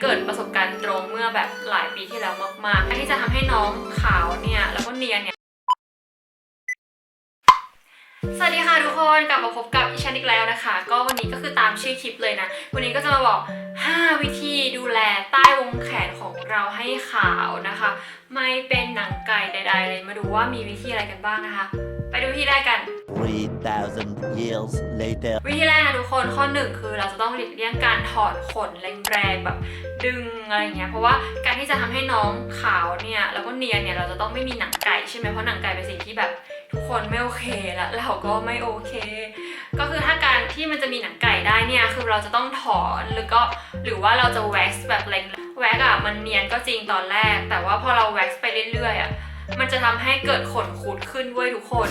เกิดประสบการณ์ตรงเมื่อแบบหลายปีที่แล้วมากๆที่จะทำให้น้องขาวเนี่ยแล้วก็เนียนเนี่ย สวัสดีค่ะทุกคนกลับมาพบกับอีชันอีกแล้วนะคะ ก็วันนี้ก็คือตามชื่อคลิปเลยนะ วันนี้ก็จะมาบอก 5 วิธีดูแลใต้วงแขนของเราให้ขาวนะคะ ไม่เป็นหนังไก่ใด ๆ เลยมาดูว่ามีวิธีอะไรกันบ้างนะคะ ไปดูวิธีแรกกัน 3,000 years later. วิธีแรกนะทุกคนข้อหนึ่งคือเราจะต้องหลีกเลี่ยงการถอดขนแรงๆแบบดึงอะไรอย่างเงี้ยเพราะว่าการที่จะทำให้น้องขาวเนี่ยแล้วก็เนียนเนี่ยเราจะต้องไม่มีหนังไก่ใช่ไหมเพราะหนังไก่เป็นสิ่งที่แบบทุกคนไม่โอเคและเราก็ไม่โอเค ก็คือถ้าการที่มันจะมีหนังไก่ได้เนี่ยคือเราจะต้องถอนหรือก็หรือว่าเราจะแว็กซ์แบบแรงแว็กอะมันเนียนก็จริงตอนแรก แต่ว่าพอเราแว็กซ์ไปเรื่อยๆอะมันจะทำให้เกิดขนคุดขึ้นด้วยทุกคน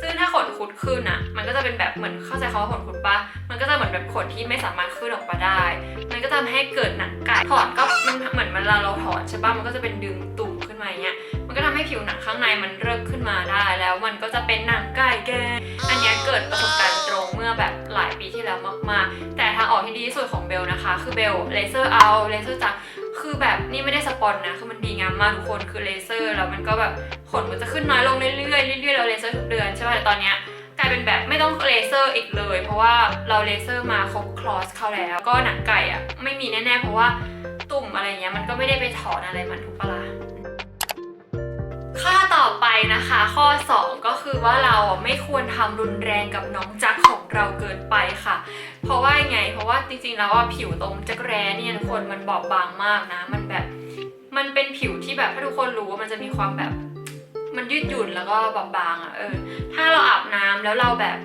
ซึ่งถ้าขนคุดขึ้นอะมันก็จะเป็นแบบเหมือนเข้าใจคำว่าขนคุดปะมันก็จะเหมือนแบบขนที่ไม่สามารถขึ้นออกมาได้ มันก็จะทำให้เกิดหนังไก่ถอนก็มันเหมือนเวลาเราถอนใช่ปะมันก็จะเป็นดึงตุ่ม มาอย่างเงี้ยมันก็ทำให้ผิวหนังข้างในมันเริ่มขึ้นมาได้แล้วมันก็จะเป็นหนังไก่แกอันนี้เกิดประสบการณ์ตรงเมื่อแบบหลายปีที่แล้วมากๆ แต่ทางออกที่ดีที่สุดของเบลนะคะ คือเบลเลเซอร์เอาเลเซอร์จากคือแบบนี่ไม่ได้สปอนนะคือมันดีงามมากทุกคนคือเลเซอร์แล้วมันก็แบบขนมันจะขึ้นน้อยลงเรื่อยๆเรื่อยๆเราเลเซอร์ทุกเดือนใช่ป่ะแต่ตอนเนี้ยกลายเป็นแบบไม่ต้องเลเซอร์อีกเลย เพราะว่าเราเลเซอร์มาครบคลอสเข้าแล้ว ก็หนังไก่อะไม่มีแน่ๆเพราะว่าตุ่มอะไรเงี้ยมันก็ไม่ได้ไปถอนอะไรมันถูกปะล่ะ ข้อต่อไปนะคะ ข้อ 2 ก็คือว่าเราไม่ควรทำรุนแรงกับน้องจักของเราเกินไปค่ะ เพราะว่าไง เพราะว่าจริงๆแล้วว่าผิวตรงจักแร้เนี่ยทุกคนมันบอบบางมากนะ มันแบบมันเป็นผิวที่แบบถ้าทุกคนรู้ว่ามันจะมีความแบบมันยืดหยุ่นแล้วก็บอบบางอะเออถ้าเราอาบน้ำแล้วเราแบบ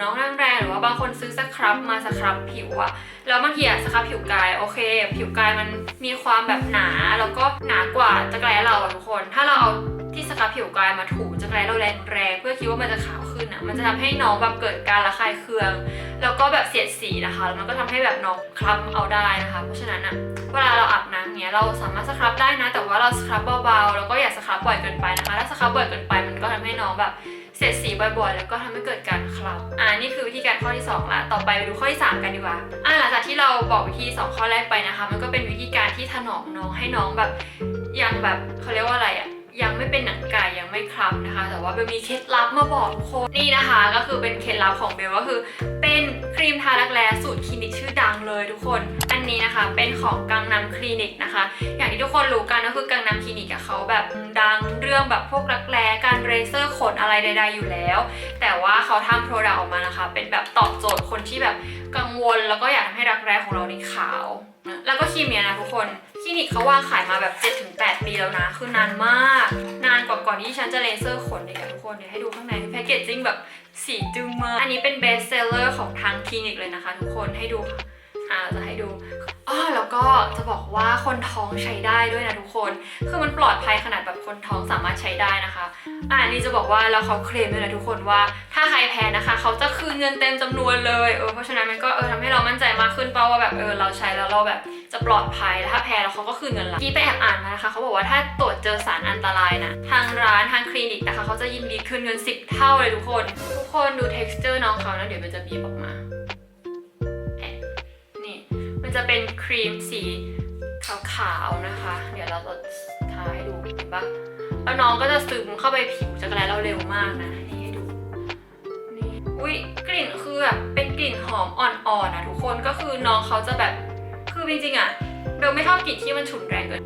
น้องแรงๆหรือว่าบางคนซื้อสครับมาสครับผิวอะแล้วบางทีอะสครับผิวกายโอเค ผิวกายมันมีความแบบหนาแล้วก็หนากว่าจักรแร้เราทุกคน ถ้าเราเอาที่สครับผิวกายมาถูจักรแร้เราแรงๆเพื่อคิดว่ามันจะขาวขึ้นอะมันจะทำให้น้องแบบเกิดการระคายเคือง แล้วก็แบบเสียดสีนะคะแล้วมันก็ทำให้แบบน้องคล้ำเอาได้นะคะ เพราะฉะนั้นอะเวลาเราอาบน้ำเนี้ยเราสามารถสครับได้นะ แต่ว่าเราสครับเบาๆแล้วก็อย่าสครับบ่อยเกินไปนะคะถ้าสครับบ่อยเกินไปมันก็ทำให้น้องแบบ เสียดสีบ่อยๆ แล้วก็ทำให้เกิดการคล้ำอ่านี่คือวิธีการข้อที่2ละต่อไปไปดูข้อที่3กันดีกว่าอ่าหลังจากที่เราบอกวิธี 2 ข้อแรกไปนะคะ มันก็เป็นวิธีการที่ถนอมน้องให้น้องแบบยังแบบเขาเรียกว่าอะไรอะยังไม่เป็นหนังไก่ยังไม่คล้ำนะคะ แต่ว่าเบลมีเคล็ดลับมาบอกทุกคนนี่นะคะ ก็คือเป็นเคล็ดลับของเบลก็คือ เป็นครีมทารักแร้สูตรคลินิกชื่อดังเลยทุกคน อันนี้นะคะเป็นของกังนำคลินิกนะคะ อย่างที่ทุกคนรู้กันก็คือกังนำคลินิกอะเขาแบบดังเรื่องแบบพวกรักแร้การเรเซอร์ขนอะไรใด ๆ อยู่แล้ว แต่ว่าเขาทำโปรดักต์ออกมานะคะ เป็นแบบตอบโจทย์คนที่แบบกังวล แล้วก็อยากทำให้รักแร้ของเรานี่ขาวแล้วก็ครีมเนี้ยนะทุกคนคลินิกเขาวางขายมาแบบ 7-8 ปีแล้วนะ คือนานมาก นานกว่าก่อนที่ฉันจะเลเซอร์ขนเลยค่ะทุกคนเดี๋ยวให้ดูข้างในแพคเกจจิ้งแบบสีจึ้งมากอันนี้เป็นเบสเซลเลอร์ของทางคลินิกเลยนะคะ ทุกคนให้ดูค่ะอ่าจะให้ดู อ้อแล้วก็จะบอกว่าคนท้องใช้ได้ด้วยนะทุกคน คือมันปลอดภัยขนาดแบบคนท้องสามารถใช้ได้นะคะอ่านี่จะบอกว่าแล้วเขาเคลมด้วยนะทุกคนว่าถ้าใครแพ้นะคะ เขาจะคืนเงินเต็มจำนวนเลยเออเพราะฉะนั้นมันก็เออทำให้เรามั่นใจมากขึ้นเปล่าว่าแบบเออเราใช้แล้วเราแบบจะปลอดภัยแล้วถ้าแพ้แล้วเขาก็คืนเงินเราที่ไปแอบอ่านมานะคะเขาบอกว่าถ้าตรวจเจอสารอันตรายนะทางร้านทางคลินิกนะคะเขาจะยินดีคืนเงิน 10 เท่าเลยทุกคน ทุกคนดู texture น้องเขานะเดี๋ยวมันจะบีบออกมา มันจะเป็นครีมสีขาวๆนะคะ เดี๋ยวเราจะทาให้ดูเห็นปะแล้วน้องก็จะซึมเข้าไปผิวจักรแร้เราเร็วมากนะนี่ให้ดูนี่อุ้ยกลิ่นคือแบบเป็นกลิ่นหอมอ่อนๆนะทุกคนก็คือน้องเขาจะแบบคือจริงๆอะเบลไม่ชอบกลิ่นที่มันฉุนแรงเกิน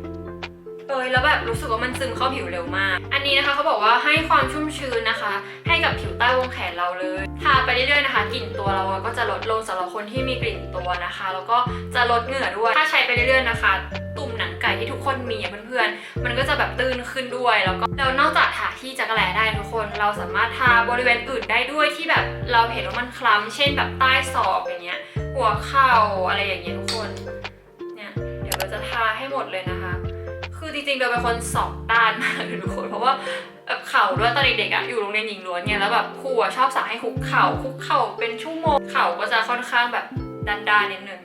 เออแล้วแบบรู้สึกว่ามันซึมเข้าผิวเร็วมาก อันนี้นะคะเขาบอกว่าให้ความชุ่มชื้นนะคะ ให้กับผิวใต้วงแขนเราเลย ทาไปเรื่อยๆนะคะ กลิ่นตัวเราก็จะลดลงสำหรับคนที่มีกลิ่นตัวนะคะ แล้วก็จะลดเหงื่อด้วย ถ้าใช้ไปเรื่อยๆนะคะ ตุ่มหนังไก่ที่ทุกคนมีเพื่อนๆ มันก็จะแบบตื้นขึ้นด้วย แล้วก็แล้วนอกจากทาที่จักรแลได้ทุกคน เราสามารถทาบริเวณอื่นได้ด้วยที่แบบเราเห็นว่ามันคล้ำเช่นแบบใต้ศอกอย่างเงี้ย หัวเข่าอะไรอย่างเงี้ยทุกคน เนี่ยเดี๋ยวเราจะทาให้หมดเลยนะคะ คือจริงๆเราเป็นคนสอบด้านมากเลยทุกคน เพราะว่า แบบเข่าด้วยตอนเด็กๆอะอยู่โรงเรียนหญิงล้วนเนี่ยแล้วแบบครูอะชอบสั่งให้คุกเข่าคุกเข่าเป็นชั่วโมงเข่าก็จะค่อนข้างแบบด้านๆนิดนึง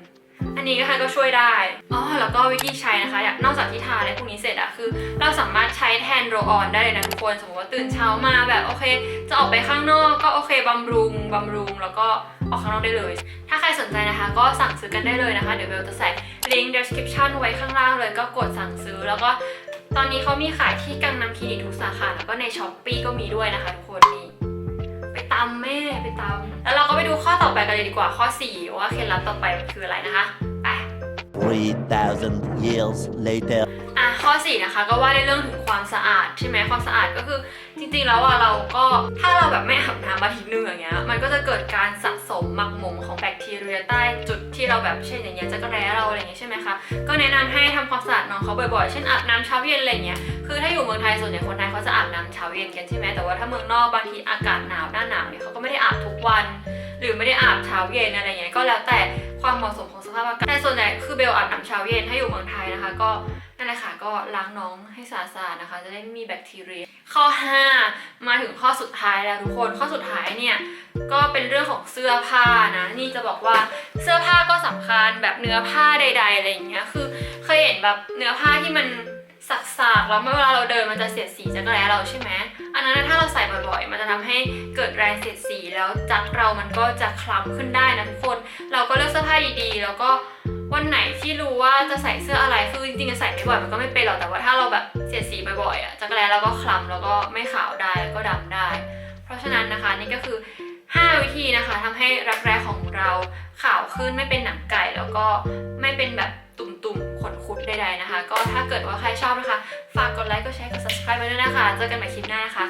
อันนี้ก็ค่ะก็ช่วยได้อ๋อแล้วก็วิธีใช้นะคะอยากนอกจากที่ทาอะไรพวกนี้เสร็จอะคือ เราสามารถใช้แทนโรลออนได้เลยนะทุกคนสมมติว่าตื่นเช้ามาแบบโอเค จะออกไปข้างนอกก็โอเคบำรุงบำรุง แล้วก็ออกข้างนอกได้เลย ถ้าใครสนใจนะคะ ก็สั่งซื้อกันได้เลยนะคะ เดี๋ยวเบลจะใส่ลิงก์ description ไว้ข้างล่างเลยก็กดสั่งซื้อแล้วก็ ตอนนี้เขามีขายที่กังนำคลินิกทุกสาขา แล้วก็ในช้อปปีก็มีด้วยนะคะทุกคนนี่ไปตามแม่ไปตาม แล้วเราก็ไปดูข้อต่อไปกันเลยดีกว่าข้อ 4 ว่าเคล็ดลับต่อไปมันคืออะไรนะคะไป 3,000 years later. อะข้อ4นะคะก็ว่าในเรื่องถึงความสะอาดใช่ไหมความสะอาดก็คือจริงๆแล้วอะเราก็ถ้าเราแบบไม่อาบน้ำอาทิตย์หนึงอย่างเงี้ยมันก็จะเกิดการสะสมหมักหมมของแบค ทีเรียใต้จุดที่เราแบบเช่นอย่างเงี้ยจักรแร้เราอะไรอย่างเงี้ยใช่ไหมคะก็แนะนำให้ทำความสะอาดน้องเขาบ่อยๆ เช่นอาบน้ำเช้าเย็นอะไรอย่างเงี้ยคือถ้าอยู่เมืองไทยส่วนใหญ่คนไทยเขาจะอาบน้ำเช้าเย็นกันใช่ไหมแต่ว่าถ้าเมืองนอกบางทีอากาศหนาวหน้าหนาวเนี่ยเขาก็ไม่ได้อาบทุกวัน หรือไม่ได้อาบเช้าเย็นอะไรเงี้ยก็แล้วแต่ความเหมาะสมของสภาพอากาศแต่ส่วนใหญ่คือเบลอาบน้ำเช้าเย็นถ้าอยู่เมืองไทยนะคะ ก็นั่นแหละค่ะก็ล้างน้องให้สะอาดๆนะคะ จะได้ไม่มีแบคทีเรีย ข้อ 5 มาถึงข้อสุดท้ายแล้วทุกคนข้อสุดท้ายเนี่ยก็เป็นเรื่องของเสื้อผ้านะ นี่จะบอกว่าเสื้อผ้าก็สำคัญแบบเนื้อผ้าใด ๆ อะไรอย่างเงี้ยคือเคยเห็นแบบเนื้อผ้าที่มันสักๆแล้วเมื่อเวลาเราเดินมันจะเสียดสีจักรแร้เราใช่ไหมอันนั้นถ้าเราใส่บ่อยๆ มันจะทำให้เกิดแรงเสียดสีแล้วจักเรามันก็จะคล้ำขึ้นได้นะทุกคน เราก็เลือกเสื้อผ้าดีๆ แล้วก็ วันไหนที่รู้ว่าจะใส่เสื้ออะไรคือจริงๆจะใส่ไม่บ่อยมันก็ไม่เป็นหรอกแต่ว่าถ้าเราแบบเสียดสีบ่อยๆอะจักรแร้เราก็คล้ำแล้วก็ไม่ขาวได้แล้วก็ดำได้ เพราะฉะนั้นนะคะนี่ก็คือ 5 วิธีนะคะทำให้รักแร้ของเราขาวขึ้นไม่เป็นหนังไก่แล้วก็ไม่เป็นแบบตุ่มๆขนคุดใดๆนะคะ ก็ถ้าเกิดว่าใครชอบนะคะ ฝากกดไลค์กดแชร์กด subscribe ไว้ด้วยนะคะ เจอกันใหม่คลิปหน้านะคะ